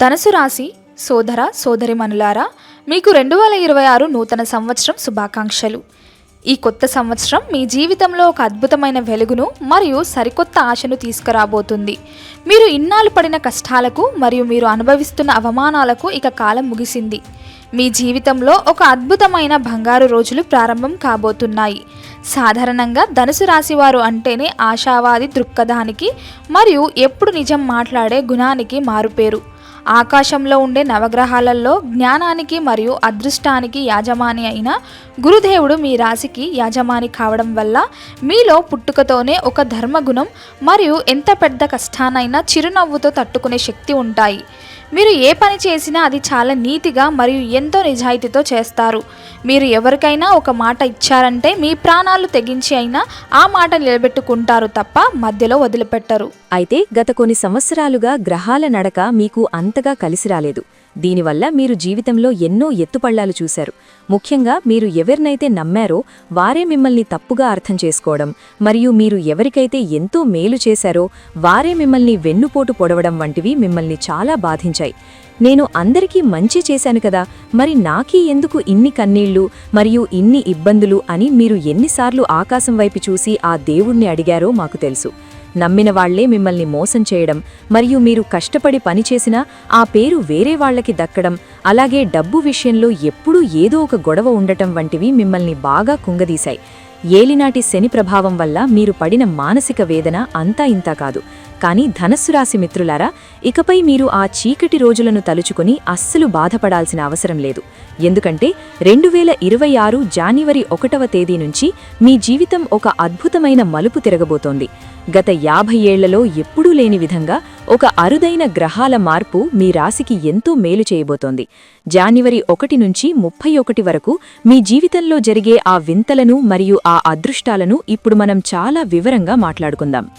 ధనసు రాశి సోదర సోదరిమణులారా మీకు రెండు వేల ఇరవై ఆరు నూతన సంవత్సరం శుభాకాంక్షలు. ఈ కొత్త సంవత్సరం మీ జీవితంలో ఒక అద్భుతమైన వెలుగును మరియు సరికొత్త ఆశను తీసుకురాబోతుంది. మీరు ఇన్నాళ్ళు పడిన కష్టాలకు మరియు మీరు అనుభవిస్తున్న అవమానాలకు ఇక కాలం ముగిసింది. మీ జీవితంలో ఒక అద్భుతమైన బంగారు రోజులు ప్రారంభం కాబోతున్నాయి. సాధారణంగా ధనుసు రాశి వారు అంటేనే ఆశావాది దృక్పథానికి మరియు ఎప్పుడు నిజం మాట్లాడే గుణానికి మారుపేరు. ఆకాశంలో ఉండే నవగ్రహాలలో జ్ఞానానికి మరియు అదృష్టానికి యాజమాని అయిన గురుదేవుడు మీ రాశికి యాజమాని కావడం వల్ల మీలో పుట్టుకతోనే ఒక ధర్మగుణం మరియు ఎంత పెద్ద కష్టానైనా చిరునవ్వుతో తట్టుకునే శక్తి ఉంటాయి. మీరు ఏ పని చేసినా అది చాలా నీతిగా మరియు ఎంతో నిజాయితీతో చేస్తారు. మీరు ఎవరికైనా ఒక మాట ఇచ్చారంటే మీ ప్రాణాలు తెగించి అయినా ఆ మాట నిలబెట్టుకుంటారు తప్ప మధ్యలో వదిలిపెట్టరు. అయితే గత కొన్ని సంవత్సరాలుగా గ్రహాల నడక మీకు అంతగా కలిసి రాలేదు. దీనివల్ల మీరు జీవితంలో ఎన్నో ఎత్తుపళ్ళాలు చూశారు. ముఖ్యంగా మీరు ఎవరినైతే నమ్మారో వారే మిమ్మల్ని తప్పుగా అర్థం చేసుకోవడం మరియు మీరు ఎవరికైతే ఎంతో మేలు చేశారో వారే మిమ్మల్ని వెన్నుపోటు పొడవడం వంటివి మిమ్మల్ని చాలా బాధించాయి. నేను అందరికీ మంచి చేశాను కదా మరి నాకీ ఎందుకు ఇన్ని కన్నీళ్ళు మరియు ఇన్ని ఇబ్బందులు అని మీరు ఎన్నిసార్లు ఆకాశం వైపు చూసి ఆ దేవుణ్ణి అడిగారో మాకు తెలుసు. నమ్మిన వాళ్ళే మిమ్మల్ని మోసం చేయడం మరియు మీరు కష్టపడి పనిచేసినా ఆ పేరు వేరే వాళ్ళకి దక్కడం అలాగే డబ్బు విషయంలో ఎప్పుడూ ఏదో ఒక గొడవ ఉండటం వంటివి మిమ్మల్ని బాగా కుంగదీశాయి. ఏలినాటి శని ప్రభావం వల్ల మీరు పడిన మానసిక వేదన అంతా ఇంతా కాదు. కానీ ధనస్సు రాశి మిత్రులారా ఇకపై మీరు ఆ చీకటి రోజులను తలుచుకుని అస్సలు బాధపడాల్సిన అవసరం లేదు. ఎందుకంటే రెండు వేల ఇరవై ఆరు జాన్యువరి ఒకటవ తేదీ నుంచి మీ జీవితం ఒక అద్భుతమైన మలుపు తిరగబోతోంది. గత యాభై ఏళ్ళలో ఎప్పుడూ లేని విధంగా ఒక అరుదైన గ్రహాల మార్పు మీ రాశికి ఎంతో మేలు చేయబోతోంది. జాన్యువరి ఒకటి నుంచి ముప్పై ఒకటి వరకు మీ జీవితంలో జరిగే ఆ వింతలను మరియు ఆ అదృష్టాలను ఇప్పుడు మనం చాలా వివరంగా మాట్లాడుకుందాం.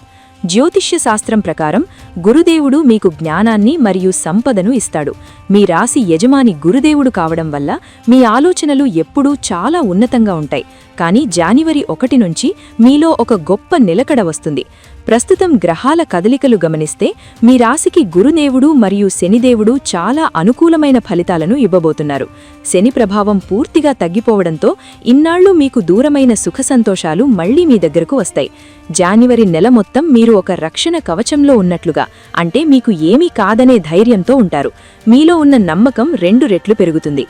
జ్యోతిష్య శాస్త్రం ప్రకారం గురుదేవుడు మీకు జ్ఞానాన్ని మరియు సంపదను ఇస్తాడు. మీ రాశి యజమాని గురుదేవుడు కావడం వల్ల మీ ఆలోచనలు ఎప్పుడూ చాలా ఉన్నతంగా ఉంటాయి. కానీ జాన్యువరి ఒకటి నుంచి మీలో ఒక గొప్ప నిలకడ వస్తుంది. ప్రస్తుతం గ్రహాల కదలికలు గమనిస్తే మీ రాశికి గురుదేవుడు మరియు శనిదేవుడు చాలా అనుకూలమైన ఫలితాలను ఇవ్వబోతున్నారు. శని ప్రభావం పూర్తిగా తగ్గిపోవడంతో ఇన్నాళ్ళు మీకు దూరమైన సుఖ సంతోషాలు మళ్ళీ మీ దగ్గరకు వస్తాయి. జాన్యువరి నెల మొత్తం మీరు ఒక రక్షణ కవచంలో ఉన్నట్లుగా అంటే మీకు ఏమీ కాదనే ధైర్యంతో ఉంటారు. మీలో ఉన్న నమ్మకం రెండు రెట్లు పెరుగుతుంది.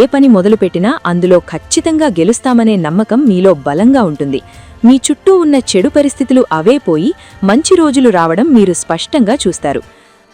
ఏ పని మొదలుపెట్టినా అందులో ఖచ్చితంగా గెలుస్తామనే నమ్మకం మీలో బలంగా ఉంటుంది. మీ చుట్టూ ఉన్న చెడు పరిస్థితులు అవే పోయి మంచి రోజులు రావడం మీరు స్పష్టంగా చూస్తారు.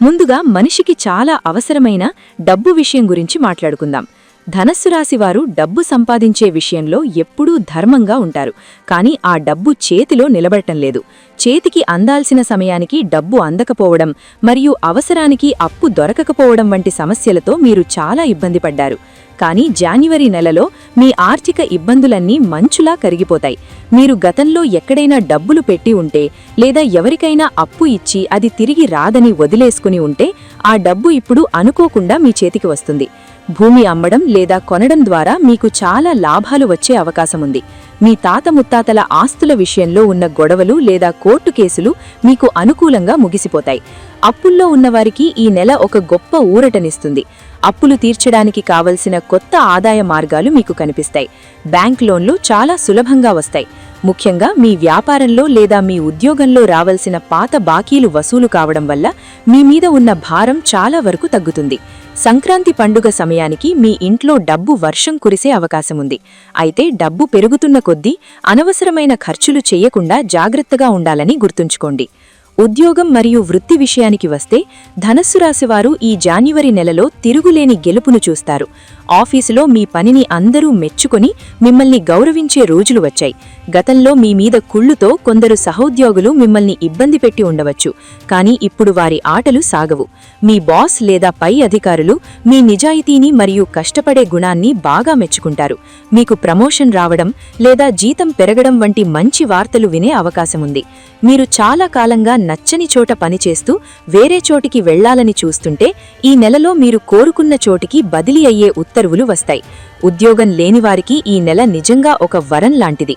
ముందుగా మనిషికి చాలా అవసరమైన డబ్బు విషయం గురించి మాట్లాడుకుందాం. ధనస్సు రాశివారు డబ్బు సంపాదించే విషయంలో ఎప్పుడూ ధర్మంగా ఉంటారు. కానీ ఆ డబ్బు చేతిలో నిలబడటం లేదు. చేతికి అందాల్సిన సమయానికి డబ్బు అందకపోవడం మరియు అవసరానికి అప్పు దొరకకపోవడం వంటి సమస్యలతో మీరు చాలా ఇబ్బంది పడ్డారు. కానీ జాన్యువరి నెలలో మీ ఆర్థిక ఇబ్బందులన్నీ మంచులా కరిగిపోతాయి. మీరు గతంలో ఎక్కడైనా డబ్బులు పెట్టి ఉంటే లేదా ఎవరికైనా అప్పు ఇచ్చి అది తిరిగి రాదని వదిలేసుకుని ఉంటే ఆ డబ్బు ఇప్పుడు అనుకోకుండా మీ చేతికి వస్తుంది. భూమి అమ్మడం లేదా కొనడం ద్వారా మీకు చాలా లాభాలు వచ్చే అవకాశముంది. మీ తాత ముత్తాతల ఆస్తుల విషయంలో ఉన్న గొడవలు లేదా కోర్టు కేసులు మీకు అనుకూలంగా ముగిసిపోతాయి. అప్పుల్లో ఉన్నవారికి ఈ నెల ఒక గొప్ప ఊరటనిస్తుంది. అప్పులు తీర్చడానికి కావలసిన కొత్త ఆదాయ మార్గాలు మీకు కనిపిస్తాయి. బ్యాంక్ లోన్లు చాలా సులభంగా వస్తాయి. ముఖ్యంగా మీ వ్యాపారంలో లేదా మీ ఉద్యోగంలో రావలసిన పాత బాకీలు వసూలు కావడం వల్ల మీ మీద ఉన్న భారం చాలా వరకు తగ్గుతుంది. సంక్రాంతి పండుగ సమయానికి మీ ఇంట్లో డబ్బు వర్షం కురిసే అవకాశముంది. అయితే డబ్బు పెరుగుతున్న కొద్దీ అనవసరమైన ఖర్చులు చేయకుండా జాగ్రత్తగా ఉండాలని గుర్తుంచుకోండి. ఉద్యోగం మరియు వృత్తి విషయానికి వస్తే ధనస్సు రాశివారు ఈ జాన్యువరి నెలలో తిరుగులేని గెలుపును చూస్తారు. ఆఫీసులో మీ పనిని అందరూ మెచ్చుకొని మిమ్మల్ని గౌరవించే రోజులు వచ్చాయి. గతంలో మీ మీద కుళ్ళుతో కొందరు సహోద్యోగులు మిమ్మల్ని ఇబ్బంది పెట్టి ఉండవచ్చు. కానీ ఇప్పుడు వారి ఆటలు సాగవు. మీ బాస్ లేదా పై అధికారులు మీ నిజాయితీని మరియు కష్టపడే గుణాన్ని బాగా మెచ్చుకుంటారు. మీకు ప్రమోషన్ రావడం లేదా జీతం పెరగడం వంటి మంచి వార్తలు వినే అవకాశముంది మీరు చాలా కాలంగా నచ్చని చోట పనిచేస్తూ వేరే చోటికి వెళ్ళాలని చూస్తుంటే ఈ నెలలో మీరు కోరుకున్న చోటికి బదిలీ అయ్యే ఉత్తర్వులు వస్తాయి. ఉద్యోగం లేనివారికి ఈ నెల నిజంగా ఒక వరం లాంటిది.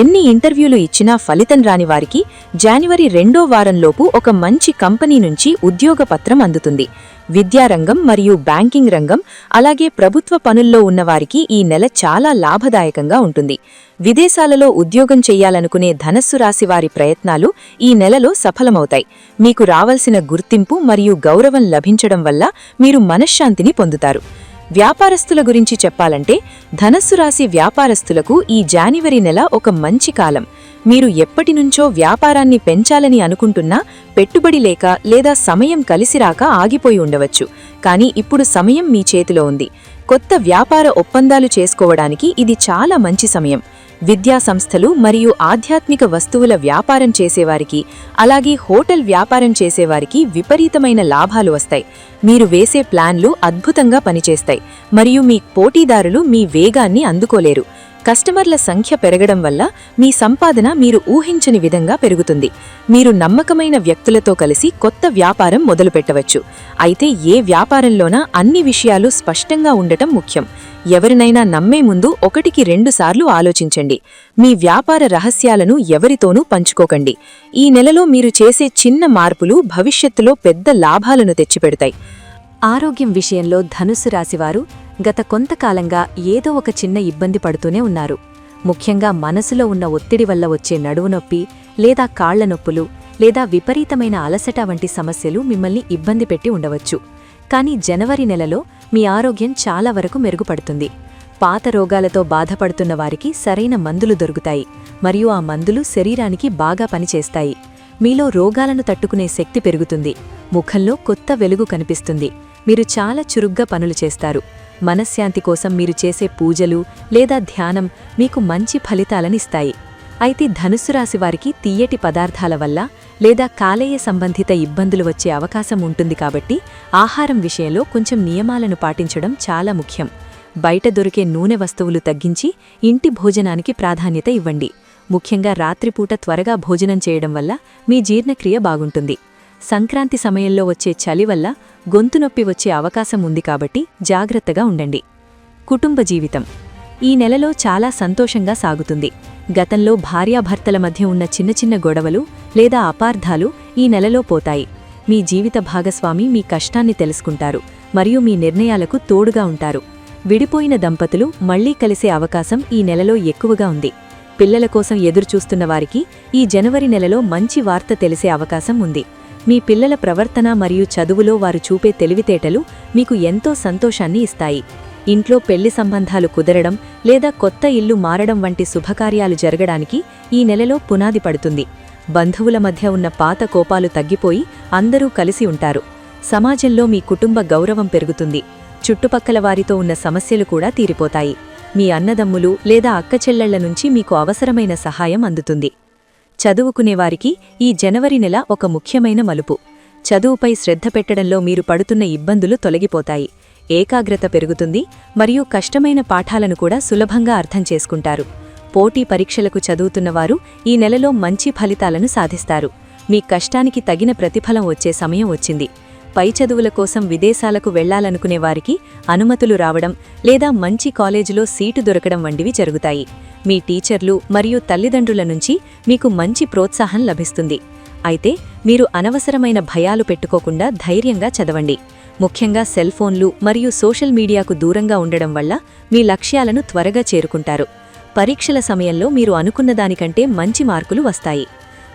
ఎన్ని ఇంటర్వ్యూలు ఇచ్చినా ఫలితం రాని వారికి జాన్వరి రెండో వారంలోపు ఒక మంచి కంపెనీ నుంచి ఉద్యోగ పత్రం అందుతుంది. విద్యారంగం మరియు బ్యాంకింగ్ రంగం అలాగే ప్రభుత్వ పనుల్లో ఉన్నవారికి ఈ నెల చాలా లాభదాయకంగా ఉంటుంది. విదేశాలలో ఉద్యోగం చెయ్యాలనుకునే ధనస్సు రాశి వారి ప్రయత్నాలు ఈ నెలలో సఫలమవుతాయి. మీకు రావలసిన గుర్తింపు మరియు గౌరవం లభించడం వల్ల మీరు మనశ్శాంతిని పొందుతారు. వ్యాపారస్తుల గురించి చెప్పాలంటే ధనస్సు రాశి వ్యాపారస్తులకు ఈ జానివరి నెల ఒక మంచి కాలం. మీరు ఎప్పటి నుంచో వ్యాపారాన్ని పెంచాలని అనుకుంటున్నా పెట్టుబడి లేక లేదా సమయం కలిసిరాక ఆగిపోయి ఉండవచ్చు. కానీ ఇప్పుడు సమయం మీ చేతిలో ఉంది. కొత్త వ్యాపార ఒప్పందాలు చేసుకోవడానికి ఇది చాలా మంచి సమయం. విద్యా సంస్థలు మరియు ఆధ్యాత్మిక వస్తువుల వ్యాపారం చేసేవారికి అలాగే హోటల్ వ్యాపారం చేసేవారికి విపరీతమైన లాభాలు వస్తాయి. మీరు వేసే ప్లాన్లు అద్భుతంగా పనిచేస్తాయి. మరియు మీ పోటీదారులు మీ వేగాన్ని అందుకోలేరు. కస్టమర్ల సంఖ్య పెరగడం వల్ల మీ సంపాదన మీరు ఊహించని విధంగా పెరుగుతుంది. మీరు నమ్మకమైన వ్యక్తులతో కలిసి కొత్త వ్యాపారం మొదలుపెట్టవచ్చు. అయితే ఏ వ్యాపారంలోనా అన్ని విషయాలు స్పష్టంగా ఉండటం ముఖ్యం. ఎవరినైనా నమ్మే ముందు ఒకటికి రెండుసార్లు ఆలోచించండి. మీ వ్యాపార రహస్యాలను ఎవరితోనూ పంచుకోకండి. ఈ నెలలో మీరు చేసే చిన్న మార్పులు భవిష్యత్తులో పెద్ద లాభాలను తెచ్చిపెడతాయి. ఆరోగ్యం విషయంలో ధనుస్సు రాశివారు గత కొంతకాలంగా ఏదో ఒక చిన్న ఇబ్బంది పడుతూనే ఉన్నారు. ముఖ్యంగా మనసులో ఉన్న ఒత్తిడి వల్ల వచ్చే నడువు నొప్పి లేదా కాళ్ళ నొప్పులు లేదా విపరీతమైన అలసట వంటి సమస్యలు మిమ్మల్ని ఇబ్బంది పెట్టి ఉండవచ్చు. కానీ జనవరి నెలలో మీ ఆరోగ్యం చాలా వరకు మెరుగుపడుతుంది. పాత రోగాలతో బాధపడుతున్న వారికి సరైన మందులు దొరుకుతాయి. మరియు ఆ మందులు శరీరానికి బాగా పనిచేస్తాయి. మీలో రోగాలను తట్టుకునే శక్తి పెరుగుతుంది. ముఖంలో కొత్త వెలుగు కనిపిస్తుంది. మీరు చాలా చురుగ్గా పనులు చేస్తారు. మనశ్శాంతి కోసం మీరు చేసే పూజలు లేదా ధ్యానం మీకు మంచి ఫలితాలనిస్తాయి. అయితే ధనుస్సు రాశి వారికి తీయటి పదార్థాల వల్ల లేదా కాలేయ సంబంధిత ఇబ్బందులు వచ్చే అవకాశం ఉంటుంది కాబట్టి ఆహారం విషయంలో కొంచెం నియమాలను పాటించడం చాలా ముఖ్యం. బయట దొరికే నూనె వస్తువులు తగ్గించి ఇంటి భోజనానికి ప్రాధాన్యత ఇవ్వండి. ముఖ్యంగా రాత్రిపూట త్వరగా భోజనం చేయడం వల్ల మీ జీర్ణక్రియ బాగుంటుంది. సంక్రాంతి సమయంలో వచ్చే చలి వల్ల గొంతు నొప్పి వచ్చే అవకాశం ఉంది కాబట్టి జాగ్రత్తగా ఉండండి. కుటుంబ జీవితం. ఈ నెలలో చాలా సంతోషంగా సాగుతుంది. గతంలో భార్యాభర్తల మధ్య ఉన్న చిన్న చిన్న గొడవలు లేదా అపార్థాలు ఈ నెలలో పోతాయి. మీ జీవిత భాగస్వామి మీ కష్టాన్ని తెలుసుకుంటారు మరియు మీ నిర్ణయాలకు తోడుగా ఉంటారు. విడిపోయిన దంపతులు మళ్ళీ కలిసే అవకాశం ఈ నెలలో ఎక్కువగా ఉంది. పిల్లల కోసం ఎదురుచూస్తున్న వారికి ఈ జనవరి నెలలో మంచి వార్త తెలిసే అవకాశం ఉంది. మీ పిల్లల ప్రవర్తన మరియు చదువులో వారు చూపే తెలివితేటలు మీకు ఎంతో సంతోషాన్ని ఇస్తాయి. ఇంట్లో పెళ్ళి సంబంధాలు కుదరడం లేదా కొత్త ఇల్లు మారడం వంటి శుభకార్యాలు జరగడానికి ఈ నెలలో పునాది పడుతుంది. బంధువుల మధ్య ఉన్న పాత కోపాలు తగ్గిపోయి అందరూ కలిసి ఉంటారు. సమాజంలో మీ కుటుంబ గౌరవం పెరుగుతుంది. చుట్టుపక్కల వారితో ఉన్న సమస్యలు కూడా తీరిపోతాయి. మీ అన్నదమ్ములు లేదా అక్కచెల్లెళ్ళ నుంచి మీకు అవసరమైన సహాయం అందుతుంది. చదువుకునేవారికి ఈ జనవరి నెల ఒక ముఖ్యమైన మలుపు. చదువుపై శ్రద్ధ పెట్టడంలో మీరు పడుతున్న ఇబ్బందులు తొలగిపోతాయి. ఏకాగ్రత పెరుగుతుంది మరియు కష్టమైన పాఠాలను కూడా సులభంగా అర్థం చేసుకుంటారు. పోటీ పరీక్షలకు చదువుతున్నవారు ఈ నెలలో మంచి ఫలితాలను సాధిస్తారు. మీ కష్టానికి తగిన ప్రతిఫలం వచ్చే సమయం వచ్చింది. పై చదువుల కోసం విదేశాలకు వెళ్ళాలనుకునే వారికి అనుమతులు రావడం లేదా మంచి కాలేజీలో సీటు దొరకడం వంటివి జరుగుతాయి. మీ టీచర్లు మరియు తల్లిదండ్రుల నుంచి మీకు మంచి ప్రోత్సాహం లభిస్తుంది. అయితే మీరు అనవసరమైన భయాలు పెట్టుకోకుండా ధైర్యంగా చదవండి. ముఖ్యంగా సెల్ ఫోన్లు మరియు సోషల్ మీడియాకు దూరంగా ఉండడం వల్ల మీ లక్ష్యాలను త్వరగా చేరుకుంటారు. పరీక్షల సమయంలో మీరు అనుకున్న దానికంటే మంచి మార్కులు వస్తాయి.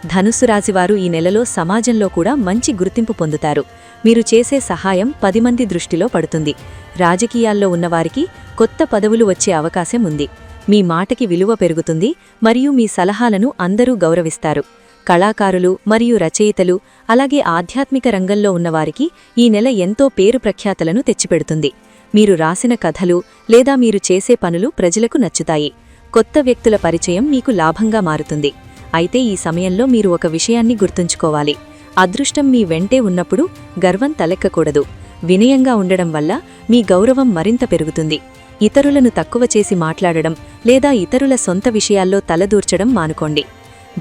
ధనుస్సు రాశివారు ఈ నెలలో సమాజంలో కూడా మంచి గుర్తింపు పొందుతారు. మీరు చేసే సహాయం పది మంది దృష్టిలో పడుతుంది. రాజకీయాల్లో ఉన్నవారికి కొత్త పదవులు వచ్చే అవకాశం ఉంది. మీ మాటకి విలువ పెరుగుతుంది మరియు మీ సలహాలను అందరూ గౌరవిస్తారు. కళాకారులు మరియు రచయితలు అలాగే ఆధ్యాత్మిక రంగంలో ఉన్నవారికి ఈ నెల ఎంతో పేరు ప్రఖ్యాతలను తెచ్చిపెడుతుంది. మీరు రాసిన కథలు లేదా మీరు చేసే పనులు ప్రజలకు నచ్చుతాయి. కొత్త వ్యక్తుల పరిచయం మీకు లాభంగా మారుతుంది. అయితే ఈ సమయంలో మీరు ఒక విషయాన్ని గుర్తుంచుకోవాలి. అదృష్టం మీ వెంటే ఉన్నప్పుడు గర్వం తలెక్కకూడదు. వినయంగా ఉండడం వల్ల మీ గౌరవం మరింత పెరుగుతుంది. ఇతరులను తక్కువ చేసి మాట్లాడడం లేదా ఇతరుల సొంత విషయాల్లో తలదూర్చడం మానుకోండి.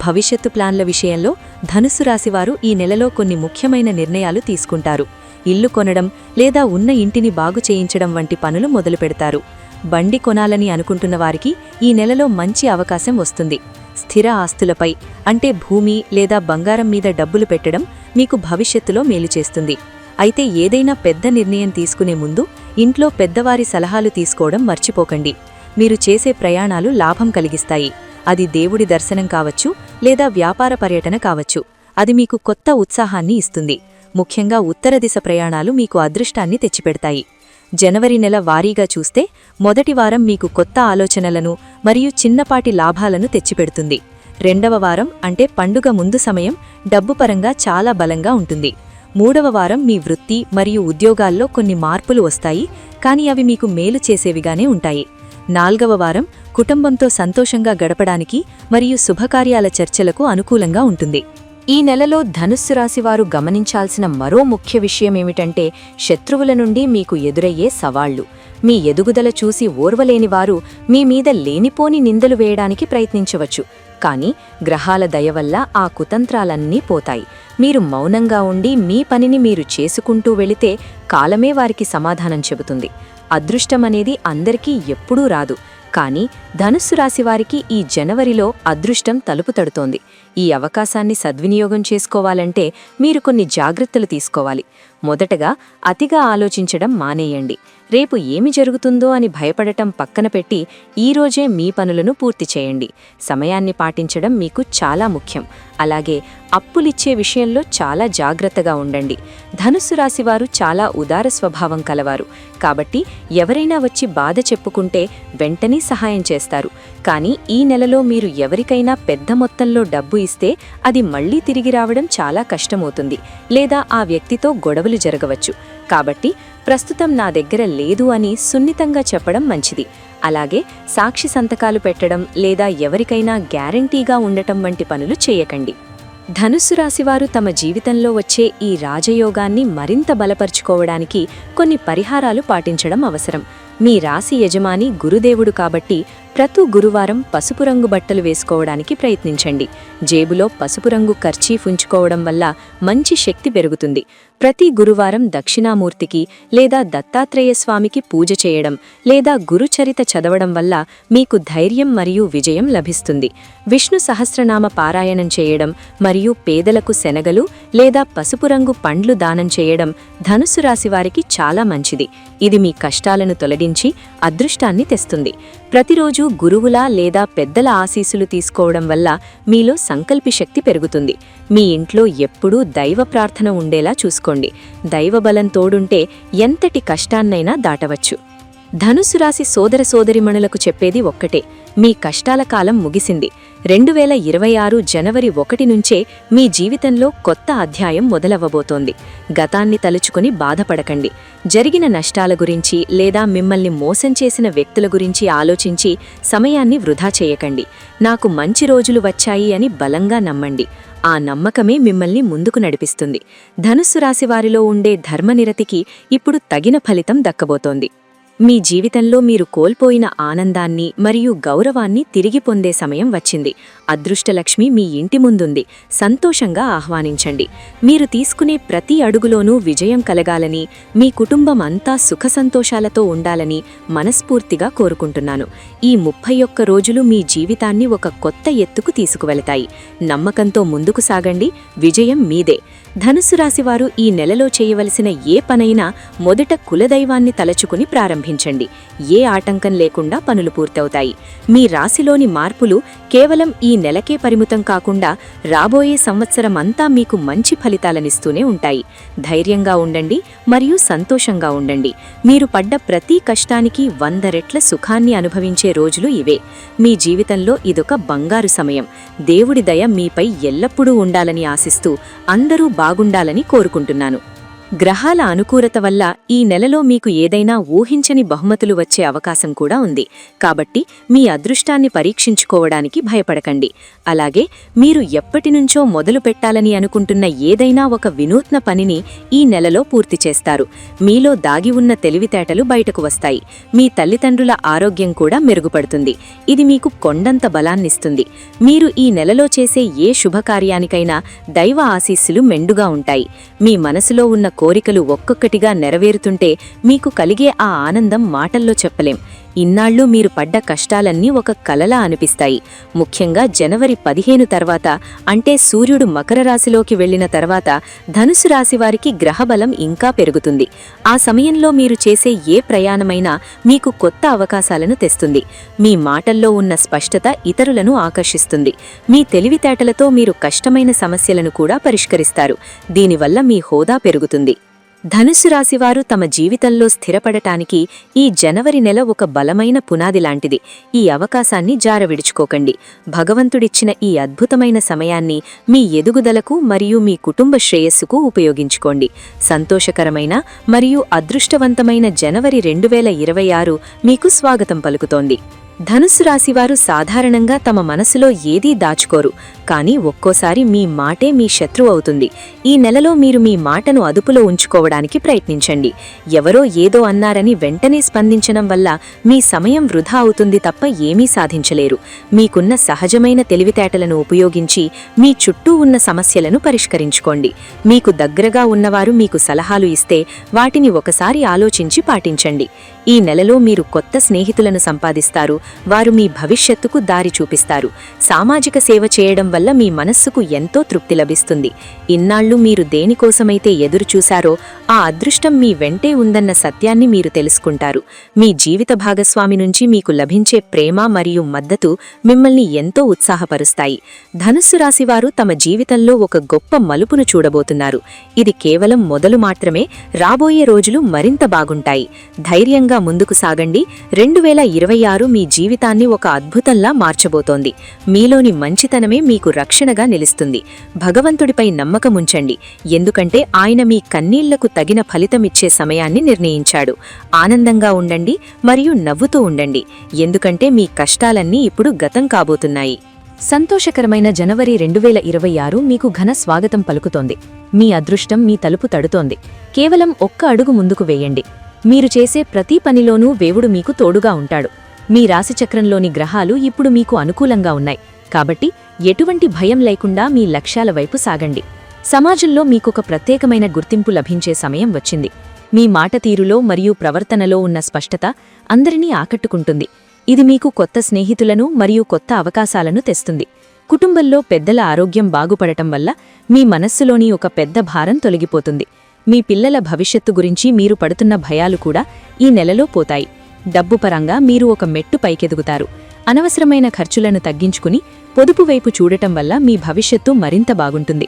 భవిష్యత్తు ప్లాన్ల విషయంలో ధనుస్సు రాశివారు ఈ నెలలో కొన్ని ముఖ్యమైన నిర్ణయాలు తీసుకుంటారు. ఇల్లు కొనడం లేదా ఉన్న ఇంటిని బాగు చేయించడం వంటి పనులు మొదలుపెడతారు. బండి కొనాలని అనుకుంటున్న వారికి ఈ నెలలో మంచి అవకాశం వస్తుంది. స్థిర ఆస్తులపై అంటే భూమి లేదా బంగారం మీద డబ్బులు పెట్టడం మీకు భవిష్యత్తులో మేలు చేస్తుంది. అయితే ఏదైనా పెద్ద నిర్ణయం తీసుకునే ముందు ఇంట్లో పెద్దవారి సలహాలు తీసుకోవడం మర్చిపోకండి. మీరు చేసే ప్రయాణాలు లాభం కలిగిస్తాయి. అది దేవుడి దర్శనం కావచ్చు లేదా వ్యాపార పర్యటన కావచ్చు. అది మీకు కొత్త ఉత్సాహాన్ని ఇస్తుంది. ముఖ్యంగా ఉత్తర దిశ ప్రయాణాలు మీకు అదృష్టాన్ని తెచ్చిపెడతాయి. జనవరి నెల వారీగా చూస్తే మొదటి వారం మీకు కొత్త ఆలోచనలను మరియు చిన్నపాటి లాభాలను తెచ్చిపెడుతుంది. రెండవ వారం అంటే పండుగ ముందు సమయం డబ్బు పరంగా చాలా బలంగా ఉంటుంది. మూడవ వారం మీ వృత్తి మరియు ఉద్యోగాల్లో కొన్ని మార్పులు వస్తాయి కానీ అవి మీకు మేలు చేసేవిగానే ఉంటాయి. నాల్గవ వారం కుటుంబంతో సంతోషంగా గడపడానికి మరియు శుభకార్యాల చర్చలకు అనుకూలంగా ఉంటుంది. ఈ నెలలో ధనుస్సు రాశివారు గమనించాల్సిన మరో ముఖ్య విషయమేమిటంటే శత్రువుల నుండి మీకు ఎదురయ్యే సవాళ్ళు. మీ ఎదుగుదల చూసి ఓర్వలేని వారు మీ మీద లేనిపోని నిందలు వేయడానికి ప్రయత్నించవచ్చు. కానీ గ్రహాల దయ వల్ల ఆ కుతంత్రాలన్నీ పోతాయి. మీరు మౌనంగా ఉండి మీ పనిని మీరు చేసుకుంటూ వెళితే కాలమే వారికి సమాధానం చెబుతుంది. అదృష్టమనేది అందరికీ ఎప్పుడూ రాదు. కానీ ధనుస్సు రాశివారికి ఈ జనవరిలో అదృష్టం తలుపు తడుతోంది. ఈ అవకాశాన్ని సద్వినియోగం చేసుకోవాలంటే మీరు కొన్ని జాగ్రత్తలు తీసుకోవాలి. మొదటగా అతిగా ఆలోచించడం మానేయండి. రేపు ఏమి జరుగుతుందో అని భయపడటం పక్కన పెట్టి ఈరోజే మీ పనులను పూర్తి చేయండి. సమయాన్ని పాటించడం మీకు చాలా ముఖ్యం. అలాగే అప్పులిచ్చే విషయంలో చాలా జాగ్రత్తగా ఉండండి. ధనుస్సు రాశివారు చాలా ఉదార స్వభావం కలవారు. కాబట్టి ఎవరైనా వచ్చి బాధ చెప్పుకుంటే వెంటనే సహాయం చేస్తారు. కానీ ఈ నెలలో మీరు ఎవరికైనా పెద్ద మొత్తంలో డబ్బు ఇస్తే అది మళ్ళీ తిరిగి రావడం చాలా కష్టమవుతుంది. లేదా ఆ వ్యక్తితో గొడవలు జరగవచ్చు. కాబట్టి ప్రస్తుతం నా దగ్గర లేదు అని సున్నితంగా చెప్పడం మంచిది. అలాగే సాక్షి సంతకాలు పెట్టడం లేదా ఎవరికైనా గ్యారంటీగా ఉండటం వంటి పనులు చేయకండి. ధనుస్సు రాశివారు తమ జీవితంలో వచ్చే ఈ రాజయోగాన్ని మరింత బలపరుచుకోవడానికి కొన్ని పరిహారాలు పాటించడం అవసరం. మీ రాశి యజమాని గురుదేవుడు కాబట్టి ప్రతి గురువారం పసుపు రంగు బట్టలు వేసుకోవడానికి ప్రయత్నించండి. జేబులో పసుపు రంగు ఖర్చీఫ్ ఉంచుకోవడం వల్ల మంచి శక్తి పెరుగుతుంది. ప్రతి గురువారం దక్షిణామూర్తికి లేదా దత్తాత్రేయ స్వామికి పూజ చేయడం లేదా గురుచరిత చదవడం వల్ల మీకు ధైర్యం మరియు విజయం లభిస్తుంది. విష్ణు సహస్రనామ పారాయణం చేయడం మరియు పేదలకు శనగలు లేదా పసుపు రంగు పండ్లు దానం చేయడం ధనుసు రాశి వారికి చాలా మంచిది. ఇది మీ కష్టాలను తొలగించి అదృష్టాన్ని తెస్తుంది. ప్రతిరోజు గురువుల లేదా పెద్దల ఆశీసులు తీసుకోవడం వల్ల మీలో సంకల్పిశక్తి పెరుగుతుంది. మీ ఇంట్లో ఎప్పుడూ దైవ ప్రార్థన ఉండేలా చూసుకోండి. దైవబలం తోడుంటే ఎంతటి కష్టాన్నైనా దాటవచ్చు. ధనుసు రాశి సోదర సోదరిమణులకు చెప్పేది ఒక్కటే. మీ కష్టాల కాలం ముగిసింది. రెండు వేల ఇరవై ఆరు జనవరి ఒకటి నుంచే మీ జీవితంలో కొత్త అధ్యాయం మొదలవ్వబోతోంది. గతాన్ని తలుచుకుని బాధపడకండి. జరిగిన నష్టాల గురించి లేదా మిమ్మల్ని మోసం చేసిన వ్యక్తుల గురించి ఆలోచించి సమయాన్ని వృధా చేయకండి. నాకు మంచి రోజులు వచ్చాయి అని బలంగా నమ్మండి. ఆ నమ్మకమే మిమ్మల్ని ముందుకు నడిపిస్తుంది. ధనుస్సు రాశివారిలో ఉండే ధర్మనిరతికి ఇప్పుడు తగిన ఫలితం దక్కబోతోంది. మీ జీవితంలో మీరు కోల్పోయిన ఆనందాన్ని మరియు గౌరవాన్ని తిరిగి పొందే సమయం వచ్చింది. అదృష్టలక్ష్మి మీ ఇంటి ముందుంది. సంతోషంగా ఆహ్వానించండి. మీరు తీసుకునే ప్రతి అడుగులోనూ విజయం కలగాలని మీ కుటుంబం అంతా సుఖ సంతోషాలతో ఉండాలని మనస్ఫూర్తిగా కోరుకుంటున్నాను. ఈ ముప్పై ఒక్క రోజులు మీ జీవితాన్ని ఒక కొత్త ఎత్తుకు తీసుకువెళతాయి. నమ్మకంతో ముందుకు సాగండి. విజయం మీదే. ధనుసు రాశివారు ఈ నెలలో చేయవలసిన ఏ పనైనా మొదట కులదైవాన్ని తలచుకుని ప్రారంభించండి. ఏ ఆటంకం లేకుండా పనులు పూర్తవుతాయి. మీ రాశిలోని మార్పులు కేవలం ఈ నెలకే పరిమితం కాకుండా రాబోయే సంవత్సరం అంతా మీకు మంచి ఫలితాలనిస్తూనే ఉంటాయి. ధైర్యంగా ఉండండి మరియు సంతోషంగా ఉండండి. మీరు పడ్డ ప్రతి కష్టానికి వంద రెట్ల సుఖాన్ని అనుభవించే రోజులు ఇవే. మీ జీవితంలో ఇదొక బంగారు సమయం. దేవుడి దయ మీపై ఎల్లప్పుడూ ఉండాలని ఆశిస్తూ అందరూ బాగుండాలని కోరుకుంటున్నాను. గ్రహాల అనుకూలత వల్ల ఈ నెలలో మీకు ఏదైనా ఊహించని బహుమతులు వచ్చే అవకాశం కూడా ఉంది. కాబట్టి మీ అదృష్టాన్ని పరీక్షించుకోవడానికి భయపడకండి. అలాగే మీరు ఎప్పటినుంచో మొదలు పెట్టాలని అనుకుంటున్న ఏదైనా ఒక వినూత్న పనిని ఈ నెలలో పూర్తి చేస్తారు. మీలో దాగి ఉన్న తెలివితేటలు బయటకు వస్తాయి. మీ తల్లిదండ్రుల ఆరోగ్యం కూడా మెరుగుపడుతుంది. ఇది మీకు కొండంత బలాన్నిస్తుంది. మీరు ఈ నెలలో చేసే ఏ శుభకార్యానికైనా దైవ ఆశీస్సులు మెండుగా ఉంటాయి. మీ మనసులో ఉన్న కోరికలు ఒక్కొక్కటిగా నెరవేరుతుంటే మీకు కలిగే ఆ ఆనందం మాటల్లో చెప్పలేం. ఇన్నాళ్ళు మీరు పడ్డ కష్టాలన్నీ ఒక కలలా అనిపిస్తాయి. ముఖ్యంగా జనవరి పదిహేను తర్వాత అంటే సూర్యుడు మకర రాశిలోకి వెళ్ళిన తర్వాత ధనుసు రాశి వారికి గ్రహబలం ఇంకా పెరుగుతుంది. ఆ సమయంలో మీరు చేసే ఏ ప్రయాణమైనా మీకు కొత్త అవకాశాలను తెస్తుంది. మీ మాటల్లో ఉన్న స్పష్టత ఇతరులను ఆకర్షిస్తుంది. మీ తెలివితేటలతో మీరు కష్టమైన సమస్యలను కూడా పరిష్కరిస్తారు. దీనివల్ల మీ హోదా పెరుగుతుంది. ధనుసు రాశివారు తమ జీవితంలో స్థిరపడటానికి ఈ జనవరి నెల ఒక బలమైన పునాది లాంటిది. ఈ అవకాశాన్ని జారవిడుచుకోకండి. భగవంతుడిచ్చిన ఈ అద్భుతమైన సమయాన్ని మీ ఎదుగుదలకు మరియు మీ కుటుంబ శ్రేయస్సుకు ఉపయోగించుకోండి. సంతోషకరమైన మరియు అదృష్టవంతమైన జనవరి రెండు వేల ఇరవై ఆరు మీకు స్వాగతం పలుకుతోంది. ధనుస్సు రాశివారు సాధారణంగా తమ మనసులో ఏదీ దాచుకోరు. కానీ ఒక్కోసారి మీ మాటే మీ శత్రువు అవుతుంది. ఈ నెలలో మీరు మీ మాటను అదుపులో ఉంచుకోవడానికి ప్రయత్నించండి. ఎవరో ఏదో అన్నారని వెంటనే స్పందించడం వల్ల మీ సమయం వృధా అవుతుంది తప్ప ఏమీ సాధించలేరు. మీకున్న సహజమైన తెలివితేటలను ఉపయోగించి మీ చుట్టూ ఉన్న సమస్యలను పరిష్కరించుకోండి. మీకు దగ్గరగా ఉన్నవారు మీకు సలహాలు ఇస్తే వాటిని ఒకసారి ఆలోచించి పాటించండి. ఈ నెలలో మీరు కొత్త స్నేహితులను సంపాదిస్తారు. వారు మీ భవిష్యత్తుకు దారి చూపిస్తారు. సామాజిక సేవ చేయడం వల్ల మీ మనస్సుకు ఎంతో తృప్తి లభిస్తుంది. ఇన్నాళ్ళు మీరు దేనికోసమైతే ఎదురుచూశారో ఆ అదృష్టం మీ వెంటే ఉందన్న సత్యాన్ని మీరు తెలుసుకుంటారు. మీ జీవిత భాగస్వామి నుంచి మీకు లభించే ప్రేమ మరియు మద్దతు మిమ్మల్ని ఎంతో ఉత్సాహపరుస్తాయి. ధనుస్సు రాశివారు తమ జీవితంలో ఒక గొప్ప మలుపును చూడబోతున్నారు. ఇది కేవలం మొదలు మాత్రమే రాబోయే రోజులు మరింత బాగుంటాయి. ధైర్యంగా ముందుకు సాగండి. రెండు వేల ఇరవై ఆరు మీ జీవితాన్ని ఒక అద్భుతంలా మార్చబోతోంది. మీలోని మంచితనమే మీకు రక్షణగా నిలుస్తుంది. భగవంతుడిపై నమ్మకముంచండి ఎందుకంటే ఆయన మీ కన్నీళ్ళకు తగిన ఫలితమిచ్చే సమయాన్ని నిర్ణయించాడు. ఆనందంగా ఉండండి మరియు నవ్వుతూ ఉండండి. ఎందుకంటే మీ కష్టాలన్నీ ఇప్పుడు గతం కాబోతున్నాయి. సంతోషకరమైన జనవరి రెండు వేల ఇరవై ఆరు మీకు ఘన స్వాగతం పలుకుతోంది. మీ అదృష్టం మీ తలుపు తడుతోంది. కేవలం ఒక్క అడుగు ముందుకు వేయండి. మీరు చేసే ప్రతి పనిలోనూ దేవుడు మీకు తోడుగా ఉంటాడు. మీ రాశిచక్రంలోని గ్రహాలు ఇప్పుడు మీకు అనుకూలంగా ఉన్నాయి. కాబట్టి ఎటువంటి భయం లేకుండా మీ లక్ష్యాల వైపు సాగండి. సమాజంలో మీకొక ప్రత్యేకమైన గుర్తింపు లభించే సమయం వచ్చింది. మీ మాట తీరులో మరియు ప్రవర్తనలో ఉన్న స్పష్టత అందరినీ ఆకట్టుకుంటుంది. ఇది మీకు కొత్త స్నేహితులను మరియు కొత్త అవకాశాలను తెస్తుంది. కుటుంబంలో పెద్దల ఆరోగ్యం బాగుపడటం వల్ల మీ మనస్సులోని ఒక పెద్ద భారం తొలగిపోతుంది. మీ పిల్లల భవిష్యత్తు గురించి మీరు పడుతున్న భయాలు కూడా ఈ నెలలో పోతాయి. డబ్బు పరంగా మీరు ఒక మెట్టు పైకెదుగుతారు. అనవసరమైన ఖర్చులను తగ్గించుకుని పొదుపు వైపు చూడటం వల్ల మీ భవిష్యత్తు మరింత బాగుంటుంది.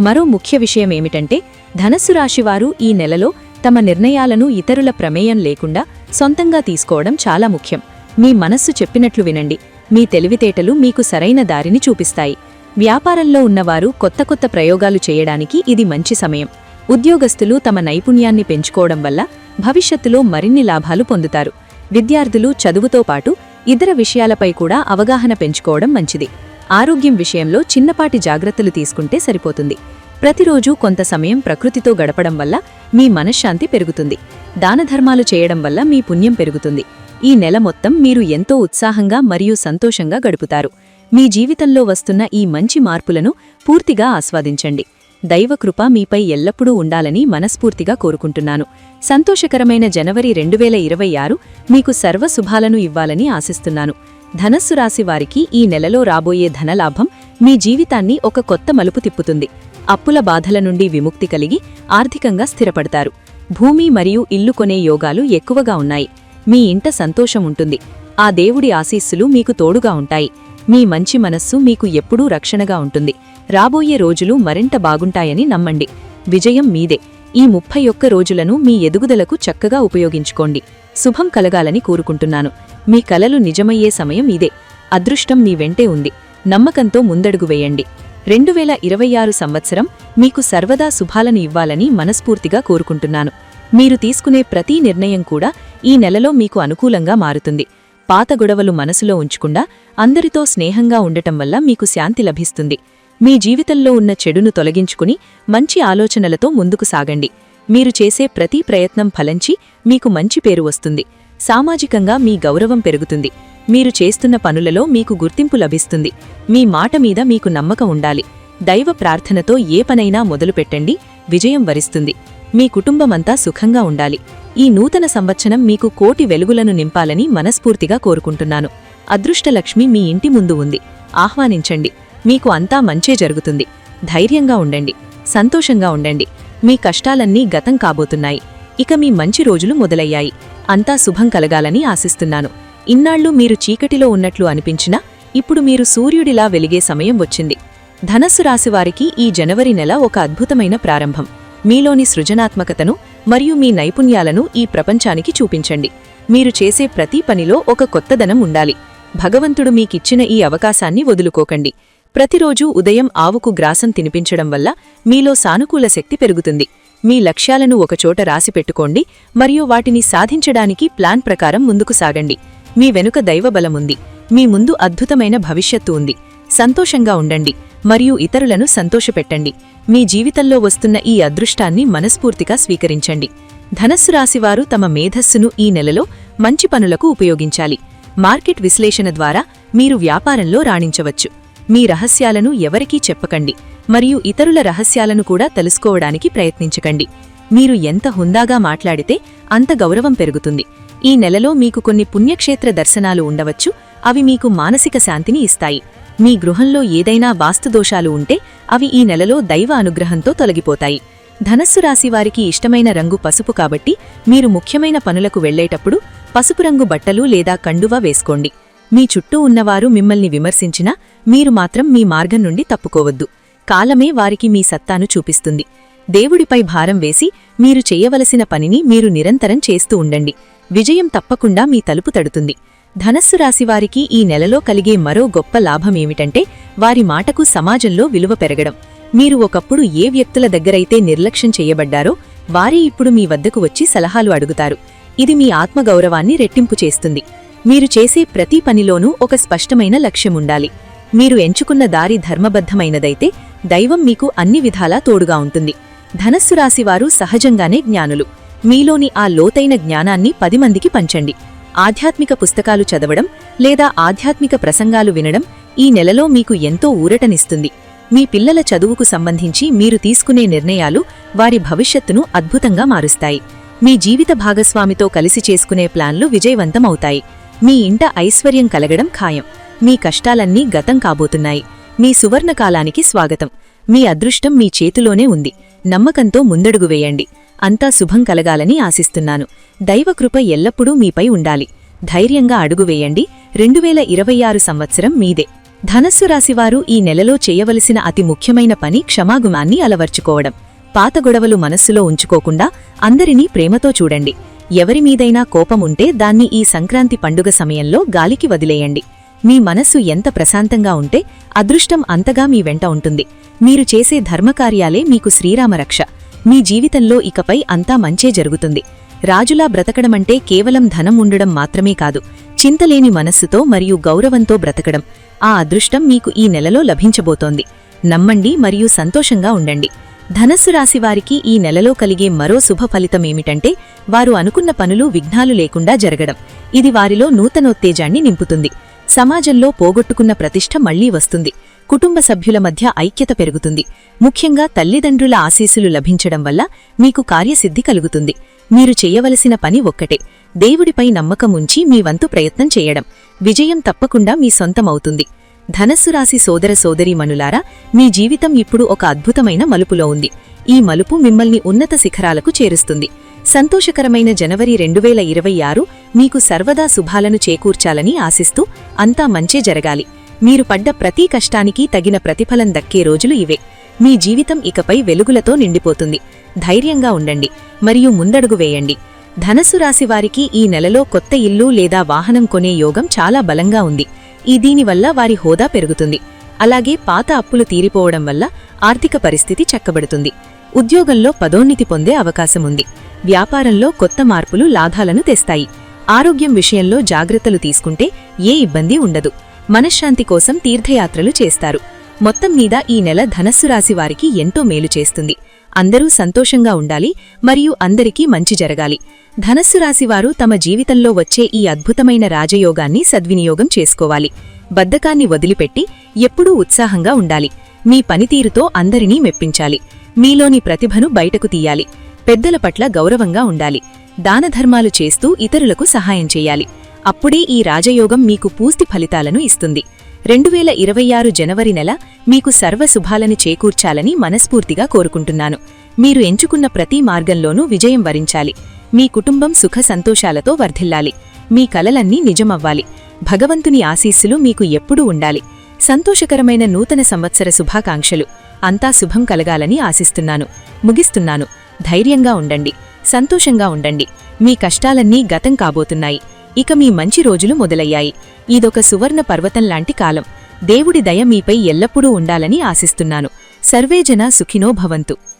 మరో ముఖ్య విషయమేమిటంటే ధనస్సు రాశివారు ఈ నెలలో తమ నిర్ణయాలను ఇతరుల ప్రమేయం లేకుండా సొంతంగా తీసుకోవడం చాలా ముఖ్యం. మీ మనస్సు చెప్పినట్లు వినండి. మీ తెలివితేటలు మీకు సరైన దారిని చూపిస్తాయి. వ్యాపారంలో ఉన్నవారు కొత్త కొత్త ప్రయోగాలు చేయడానికి ఇది మంచి సమయం. ఉద్యోగస్తులు తమ నైపుణ్యాన్ని పెంచుకోవడం వల్ల భవిష్యత్తులో మరిన్ని లాభాలు పొందుతారు. విద్యార్థులు చదువుతో పాటు ఇతర విషయాలపై కూడా అవగాహన పెంచుకోవడం మంచిది. ఆరోగ్యం విషయంలో చిన్నపాటి జాగ్రత్తలు తీసుకుంటే సరిపోతుంది. ప్రతిరోజూ కొంత సమయం ప్రకృతితో గడపడం వల్ల మీ మనశ్శాంతి పెరుగుతుంది. దానధర్మాలు చేయడం వల్ల మీ పుణ్యం పెరుగుతుంది. ఈ నెల మొత్తం మీరు ఎంతో ఉత్సాహంగా మరియు సంతోషంగా గడుపుతారు. మీ జీవితంలో వస్తున్న ఈ మంచి మార్పులను పూర్తిగా ఆస్వాదించండి. దైవకృప మీపై ఎల్లప్పుడూ ఉండాలని మనస్ఫూర్తిగా కోరుకుంటున్నాను. సంతోషకరమైన జనవరి రెండు వేల ఇరవై ఆరు మీకు సర్వశుభాలను ఇవ్వాలని ఆశిస్తున్నాను. ధనస్సు రాశి వారికి ఈ నెలలో రాబోయే ధనలాభం మీ జీవితాన్ని ఒక కొత్త మలుపు తిప్పుతుంది. అప్పుల బాధల నుండి విముక్తి కలిగి ఆర్థికంగా స్థిరపడతారు. భూమి మరియు ఇల్లు కొనే యోగాలు ఎక్కువగా ఉన్నాయి. మీ ఇంట సంతోషం ఉంటుంది. ఆ దేవుడి ఆశీస్సులు మీకు తోడుగా ఉంటాయి. మీ మంచి మనస్సు మీకు ఎప్పుడూ రక్షణగా ఉంటుంది. రాబోయే రోజులు మరింత బాగుంటాయని నమ్మండి. విజయం మీదే. ఈ ముప్పై ఒక్క రోజులను మీ ఎదుగుదలకు చక్కగా ఉపయోగించుకోండి. శుభం కలగాలని కోరుకుంటున్నాను. మీ కలలు నిజమయ్యే సమయం ఇదే. అదృష్టం మీ వెంటే ఉంది. నమ్మకంతో ముందడుగు వేయండి. రెండు వేల ఇరవై ఆరు సంవత్సరం మీకు సర్వదా శుభాలను ఇవ్వాలని మనస్ఫూర్తిగా కోరుకుంటున్నాను. మీరు తీసుకునే ప్రతి నిర్ణయం కూడా ఈ నెలలో మీకు అనుకూలంగా మారుతుంది. పాత గొడవలు మనసులో ఉంచకుండా అందరితో స్నేహంగా ఉండటం వల్ల మీకు శాంతి లభిస్తుంది. మీ జీవితంలో ఉన్న చెడును తొలగించుకుని మంచి ఆలోచనలతో ముందుకు సాగండి. మీరు చేసే ప్రతి ప్రయత్నం ఫలంచి మీకు మంచి పేరు వస్తుంది. సామాజికంగా మీ గౌరవం పెరుగుతుంది. మీరు చేస్తున్న పనులలో మీకు గుర్తింపు లభిస్తుంది. మీ మాట మీద మీకు నమ్మకం ఉండాలి. దైవ ప్రార్థనతో ఏ పనైనా మొదలుపెట్టండి. విజయం వరిస్తుంది. మీ కుటుంబమంతా సుఖంగా ఉండాలి. ఈ నూతన సంవత్సరం మీకు కోటి వెలుగులను నింపాలని మనస్ఫూర్తిగా కోరుకుంటున్నాను. అదృష్టలక్ష్మి మీ ఇంటి ముందు ఉంది. ఆహ్వానించండి. మీకు అంతా మంచే జరుగుతుంది. ధైర్యంగా ఉండండి. సంతోషంగా ఉండండి. మీ కష్టాలన్నీ గతం కాబోతున్నాయి. ఇక మీ మంచి రోజులు మొదలయ్యాయి. అంతా శుభం కలగాలని ఆశిస్తున్నాను. ఇన్నాళ్ళు మీరు చీకటిలో ఉన్నట్లు అనిపించినా ఇప్పుడు మీరు సూర్యుడిలా వెలిగే సమయం వచ్చింది. ధనస్సు రాశివారికి ఈ జనవరి నెల ఒక అద్భుతమైన ప్రారంభం. మీలోని సృజనాత్మకతను మరియు మీ నైపుణ్యాలను ఈ ప్రపంచానికి చూపించండి. మీరు చేసే ప్రతి పనిలో ఒక కొత్తదనం ఉండాలి. భగవంతుడు మీకిచ్చిన ఈ అవకాశాన్ని వదులుకోకండి. ప్రతిరోజూ ఉదయం ఆవుకు గ్రాసం తినిపించడం వల్ల మీలో సానుకూల శక్తి పెరుగుతుంది. మీ లక్ష్యాలను ఒకచోట రాసిపెట్టుకోండి మరియు వాటిని సాధించడానికి ప్లాన్ ప్రకారం ముందుకు సాగండి. మీ వెనుక దైవబలముంది మీ ముందు అద్భుతమైన భవిష్యత్తు ఉంది. సంతోషంగా ఉండండి మరియు ఇతరులను సంతోషపెట్టండి. మీ జీవితంలో వస్తున్న ఈ అదృష్టాన్ని మనస్ఫూర్తిగా స్వీకరించండి. ధనస్సు రాశివారు తమ మేధస్సును ఈ నెలలో మంచి పనులకు ఉపయోగించాలి. మార్కెట్ విశ్లేషణ ద్వారా మీరు వ్యాపారంలో రాణించవచ్చు. మీ రహస్యాలను ఎవరికీ చెప్పకండి మరియు ఇతరుల రహస్యాలను కూడా తెలుసుకోవడానికి ప్రయత్నించకండి. మీరు ఎంత హుందాగా మాట్లాడితే అంత గౌరవం పెరుగుతుంది. ఈ నెలలో మీకు కొన్ని పుణ్యక్షేత్ర దర్శనాలు ఉండవచ్చు. అవి మీకు మానసిక శాంతిని ఇస్తాయి. మీ గృహంలో ఏదైనా వాస్తుదోషాలు ఉంటే అవి ఈ నెలలో దైవ అనుగ్రహంతో తొలగిపోతాయి. ధనస్సు రాశివారికి ఇష్టమైన రంగు పసుపు కాబట్టి మీరు ముఖ్యమైన పనులకు వెళ్ళేటప్పుడు పసుపు రంగు బట్టలు లేదా కండువా వేసుకోండి. మీ చుట్టూ ఉన్నవారు మిమ్మల్ని విమర్శించినా మీరు మాత్రం మీ మార్గం నుండి తప్పుకోవద్దు. కాలమే వారికి మీ సత్తాను చూపిస్తుంది. దేవుడిపై భారం వేసి మీరు చేయవలసిన పనిని మీరు నిరంతరం చేస్తూ ఉండండి. విజయం తప్పకుండా మీ తలుపు తడుతుంది. ధనస్సు రాశివారికి ఈ నెలలో కలిగే మరో గొప్ప లాభమేమిటంటే వారి మాటకు సమాజంలో విలువ పెరగడం. మీరు ఒకప్పుడు ఏ వ్యక్తుల దగ్గరైతే నిర్లక్ష్యం చేయబడ్డారో వారే ఇప్పుడు మీ వద్దకు వచ్చి సలహాలు అడుగుతారు. ఇది మీ ఆత్మగౌరవాన్ని రెట్టింపు చేస్తుంది. మీరు చేసే ప్రతి పనిలోనూ ఒక స్పష్టమైన లక్ష్యముండాలి. మీరు ఎంచుకున్న దారి ధర్మబద్ధమైనదైతే దైవం మీకు అన్ని విధాలా తోడుగా ఉంటుంది. ధనస్సు రాశివారు సహజంగానే జ్ఞానులు. మీలోని ఆ లోతైన జ్ఞానాన్ని పది మందికి పంచండి. ఆధ్యాత్మిక పుస్తకాలు చదవడం లేదా ఆధ్యాత్మిక ప్రసంగాలు వినడం ఈ నెలలో మీకు ఎంతో ఊరటనిస్తుంది. మీ పిల్లల చదువుకు సంబంధించి మీరు తీసుకునే నిర్ణయాలు వారి భవిష్యత్తును అద్భుతంగా మారుస్తాయి. మీ జీవిత భాగస్వామితో కలిసి చేసుకునే ప్లాన్లు విజయవంతమవుతాయి. మీ ఇంట ఐశ్వర్యం కలగడం ఖాయం. మీ కష్టాలన్నీ గతం కాబోతున్నాయి. మీ సువర్ణకాలానికి స్వాగతం. మీ అదృష్టం మీ చేతిలోనే ఉంది. నమ్మకంతో ముందడుగు వేయండి. అంతా శుభం కలగాలని ఆశిస్తున్నాను. దైవకృప ఎల్లప్పుడూ మీపై ఉండాలి. ధైర్యంగా అడుగు వేయండి. రెండువేల ఇరవై ఆరు సంవత్సరం మీదే. ధనస్సు రాశివారు ఈ నెలలో చేయవలసిన అతి ముఖ్యమైన పని క్షమాగుమాన్ని అలవర్చుకోవడం. పాత గొడవలు మనస్సులో ఉంచుకోకుండా అందరినీ ప్రేమతో చూడండి. ఎవరిమీదైనా కోపముంటే దాన్ని ఈ సంక్రాంతి పండుగ సమయంలో గాలికి వదిలేయండి. మీ మనస్సు ఎంత ప్రశాంతంగా ఉంటే అదృష్టం అంతగా మీ వెంట ఉంటుంది. మీరు చేసే ధర్మకార్యాలే మీకు శ్రీరామరక్ష మీ జీవితంలో ఇకపై అంతా మంచే జరుగుతుంది. రాజులా బ్రతకడమంటే కేవలం ధనం ఉండడం మాత్రమే కాదు చింతలేని మనస్సుతో మరియు గౌరవంతో బ్రతకడం. ఆ అదృష్టం మీకు ఈ నెలలో లభించబోతోంది. నమ్మండి మరియు సంతోషంగా ఉండండి. ధనస్సు రాశివారికి ఈ నెలలో కలిగే మరో శుభ ఫలితమేమిటంటే వారు అనుకున్న పనులు విఘ్నాలు లేకుండా జరగడం. ఇది వారిలో నూతనోత్తేజాన్ని నింపుతుంది. సమాజంలో పోగొట్టుకున్న ప్రతిష్ఠ మళ్ళీ వస్తుంది. కుటుంబ సభ్యుల మధ్య ఐక్యత పెరుగుతుంది. ముఖ్యంగా తల్లిదండ్రుల ఆశీస్సులు లభించడం వల్ల మీకు కార్యసిద్ధి కలుగుతుంది. మీరు చేయవలసిన పని ఒక్కటే. దేవుడిపై నమ్మకం ఉంచి మీ వంతు ప్రయత్నం చేయడం. విజయం తప్పకుండా మీ సొంతమవుతుంది. ధనస్సు రాశి సోదర సోదరీమణులారా మీ జీవితం ఇప్పుడు ఒక అద్భుతమైన మలుపులో ఉంది. ఈ మలుపు మిమ్మల్ని ఉన్నత శిఖరాలకు చేరుస్తుంది. సంతోషకరమైన జనవరి రెండువేల ఇరవై ఆరు మీకు సర్వదా శుభాలను చేకూర్చాలని ఆశిస్తూ అంతా మంచే జరగాలి. మీరు పడ్డ ప్రతి కష్టానికి తగిన ప్రతిఫలం దక్కే రోజులు ఇవే. మీ జీవితం ఇకపై వెలుగులతో నిండిపోతుంది. ధైర్యంగా ఉండండి. మరియు ముందడుగు వేయండి. ధనస్సు రాశివారికి ఈ నెలలో కొత్త ఇల్లు లేదా వాహనం కొనే యోగం చాలా బలంగా ఉంది. ఈ దీనివల్ల వారి హోదా పెరుగుతుంది. అలాగే పాత అప్పులు తీరిపోవడం వల్ల ఆర్థిక పరిస్థితి చక్కబడుతుంది. ఉద్యోగంలో పదోన్నతి పొందే అవకాశముంది వ్యాపారంలో కొత్త మార్పులు లాభాలను తెస్తాయి. ఆరోగ్యం విషయంలో జాగ్రత్తలు తీసుకుంటే ఏ ఇబ్బంది ఉండదు. మనశ్శాంతి కోసం తీర్థయాత్రలు చేస్తారు. మొత్తం మీద ఈ నెల ధనస్సు రాశి వారికి ఎంతో మేలు చేస్తుంది. అందరూ సంతోషంగా ఉండాలి మరియు అందరికీ మంచి జరగాలి. ధనస్సు రాశివారు తమ జీవితంలో వచ్చే ఈ అద్భుతమైన రాజయోగాన్ని సద్వినియోగం చేసుకోవాలి. బద్ధకాన్ని వదిలిపెట్టి ఎప్పుడూ ఉత్సాహంగా ఉండాలి. మీ పనితీరుతో అందరినీ మెప్పించాలి. మీలోని ప్రతిభను బయటకు తీయాలి. పెద్దల పట్ల గౌరవంగా ఉండాలి. దానధర్మాలు చేస్తూ ఇతరులకు సహాయం చేయాలి. అప్పుడే ఈ రాజయోగం మీకు పూర్తి ఫలితాలను ఇస్తుంది. రెండువేల ఇరవై ఆరు జనవరి నెల మీకు సర్వశుభాలని చేకూర్చాలని మనస్ఫూర్తిగా కోరుకుంటున్నాను. మీరు ఎంచుకున్న ప్రతి మార్గంలోనూ విజయం వరించాలి. మీ కుటుంబం సుఖ సంతోషాలతో వర్ధిల్లాలి. మీ కలలన్నీ నిజమవ్వాలి. భగవంతుని ఆశీస్సులు మీకు ఎప్పుడూ ఉండాలి. సంతోషకరమైన నూతన సంవత్సర శుభాకాంక్షలు. అంతా శుభం కలగాలని ఆశిస్తున్నాను. ముగిస్తున్నాను. ధైర్యంగా ఉండండి. సంతోషంగా ఉండండి. మీ కష్టాలన్నీ గతం కాబోతున్నాయి. ఇక మీ మంచి రోజులు మొదలయ్యాయి. ఇదొక సువర్ణ పర్వతం లాంటి కాలం. దేవుడి దయ మీపై ఎల్లప్పుడూ ఉండాలని ఆశిస్తున్నాను. సర్వేజన సుఖినో భవంతు.